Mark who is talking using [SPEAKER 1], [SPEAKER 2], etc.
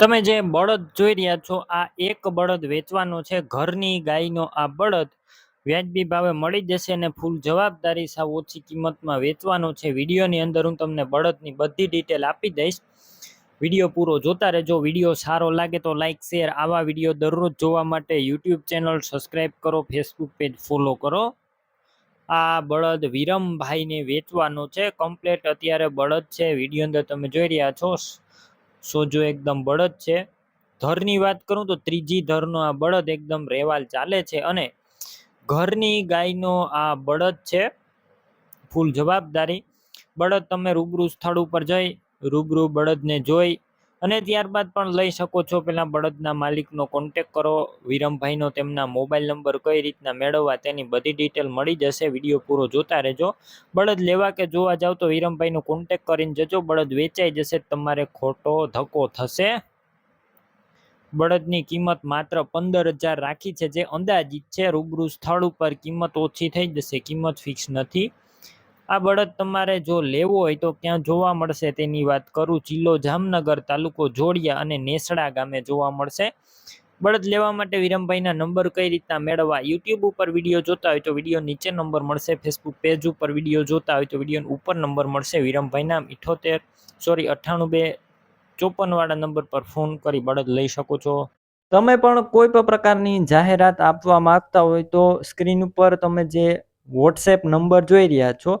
[SPEAKER 1] તમે જે બળદ જોઈ રહ્યા છો, આ એક બળદ વેચવાનો છે. ઘરની ગાયનો આ બળદ વ્યાજબી ભાવે મળી જશે અને ફૂલ જવાબદારી સાવ ઓછી કિંમતમાં વેચવાનો છે. વિડીયોની અંદર હું તમને બળદની બધી ડિટેલ આપી દઈશ. વીડિયો પૂરો જોતા રહેજો. વીડિયો સારો લાગે તો લાઇક શેર આવા વીડિયો દરરોજ જોવા માટે યુટ્યુબ ચેનલ સબસ્ક્રાઈબ કરો ફેસબુક પેજ ફોલો કરો. આ બળદ વિરમભાઈને વેચવાનો છે. કમ્પ્લેટ અત્યારે બળદ છે. વીડિયો અંદર તમે જોઈ રહ્યા છો. સોજો એકદમ બળદ છે. ધરની વાત કરું તો ત્રીજી ધરનો આ બળદ એકદમ રેવાલ ચાલે છે અને ઘરની ગાયનો આ બળદ છે. ફૂલ જવાબદારી. બળદ તમે રૂબરૂ સ્થળ ઉપર જઈ, રૂબરૂ બળદને જોઈ અને ત્યારબાદ પણ લઈ શકો છો પેલા બળદના માલિકનો કોન્ટેક કરો. વિરમભાઈનો તેમના મોબાઈલ નંબર કઈ રીતના મેળવવા તેની બધી ડિટેલ મળી જશે. વીડિયો પૂરો જોતા રહેજો. બળદ લેવા કે જોવા જાવ તો વિરમભાઈનો કોન્ટેક કરીને જજો. બળદ વેચાઈ જશે તમારે ખોટો ધક્કો થશે. બળદની કિંમત માત્ર પંદર હજાર રાખી છે. જે અંદાજિત છે, રૂબરૂ સ્થળ ઉપર કિંમત ઓછી થઈ જશે. કિંમત ફિક્સ નથી. આ બળદ તમારે જો લેવો હોય તો ક્યાં જોવા મળશે તેની વાત કરું. જિલ્લો જામનગર તાલુકો જોડિયા અને નેસડા ગામે જોવા મળશે. બળદ લેવા માટે વિરમભાઈના નંબર કઈ રીતના મેળવવા યુટ્યુબ ઉપર વીડિયો જોતા હોય તો વીડિયો નીચે નંબર મળશે. ફેસબુક પેજ ઉપર વીડિયો જોતા હોય તો વીડિયો ઉપર નંબર મળશે. વિરમભાઈના ઇઠોતેર, સોરી, અઠ્ઠાણું બે, ચોપનવાળા નંબર પર ફોન કરી બળદ લઈ શકો છો. તમે પણ કોઈ પણ પ્રકારની જાહેરાત આપવા માંગતા હોય તો સ્ક્રીન ઉપર તમે જે વોટ્સએપ નંબર જોઈ રહ્યા છો